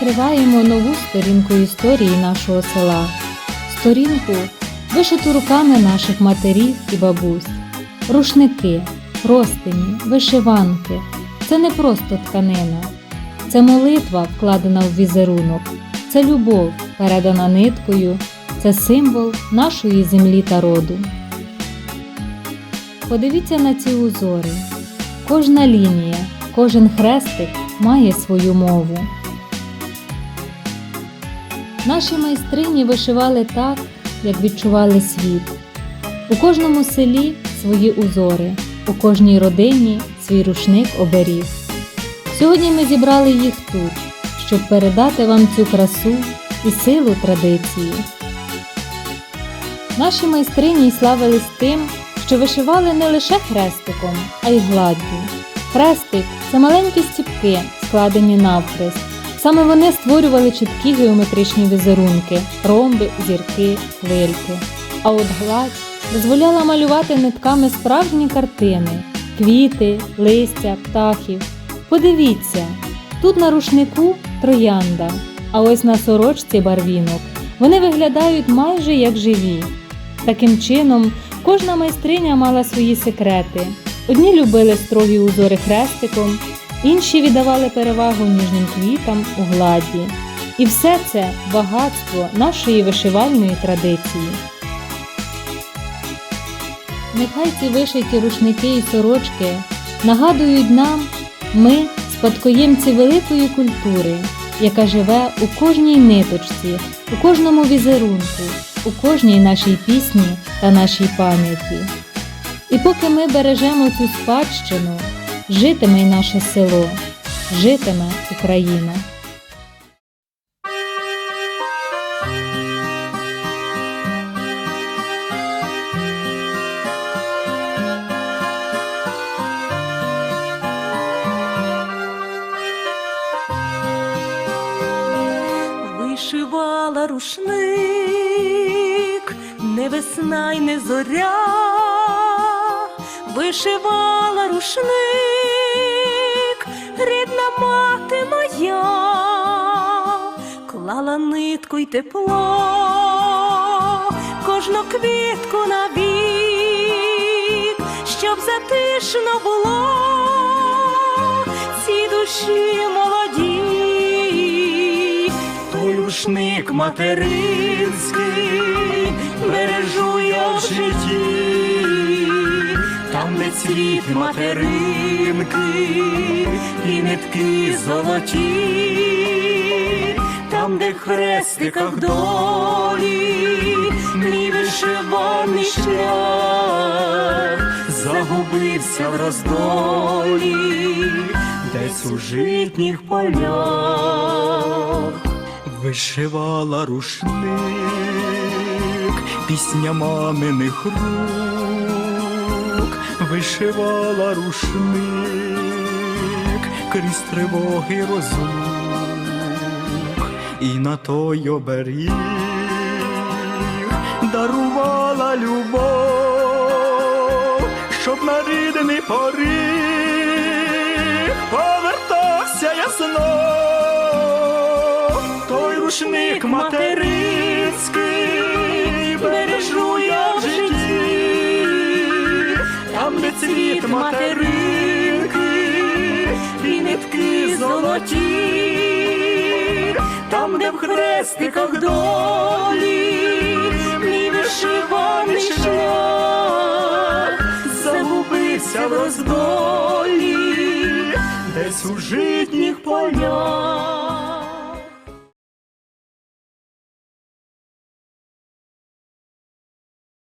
відкриваємо нову сторінку історії нашого села, сторінку, вишиту руками наших матерів і бабусь. Рушники, простині, вишиванки це не просто тканина, це молитва, вкладена в візерунок, це любов, передана ниткою, це символ нашої землі та роду. Подивіться на ці узори. Кожна лінія, кожен хрестик має свою мову. Наші майстрині вишивали так, як відчували світ. У кожному селі свої узори, у кожній родині свій рушник оберіг. Сьогодні ми зібрали їх тут, щоб передати вам цю красу і силу традиції. Наші майстрині славились тим, що вишивали не лише хрестиком, а й гладдю. Хрестик це маленькі стіпки, складені навхрест. Саме вони створювали чіткі геометричні візерунки, ромби, зірки, хвильки. А от гладь дозволяла малювати нитками справжні картини, квіти, листя, птахів. Подивіться, тут на рушнику троянда, а ось на сорочці барвінок. Вони виглядають майже як живі. Таким чином, кожна майстриня мала свої секрети. Одні любили строгі узори хрестиком, інші віддавали перевагу ніжним квітам у гладі. І все це багатство нашої вишивальної традиції. Нехай ці вишиті рушники і сорочки нагадують нам, ми спадкоємці великої культури, яка живе у кожній ниточці, у кожному візерунку, у кожній нашій пісні та нашій пам'яті. І поки ми бережемо цю спадщину, житиме й наше село, житиме Україна. Вишивала рушник, не весна й не зоря, вишивала рушник, рідна мати моя, клала нитку й тепло, кожну квітку на вік, щоб затишно було. Ці душі молоді. Той рушник материнський бережу я в житті, там, де цвіт материнки і нитки золоті, там, де хрестиках долі, мій вишиваний шлях загубився в роздолі, десь у житніх полях. Вишивала рушник, пісня маминих рук, вишивала рушник крізь тривоги розлук, і на той оберіг дарувала любов, щоб на рідний поріг повертався я знов. Той рушник материнський цвіт материнки і нитки золоті, там, де в хрестиках долі, мій вишиваний шлях загубився в роздолі, десь у житніх полях.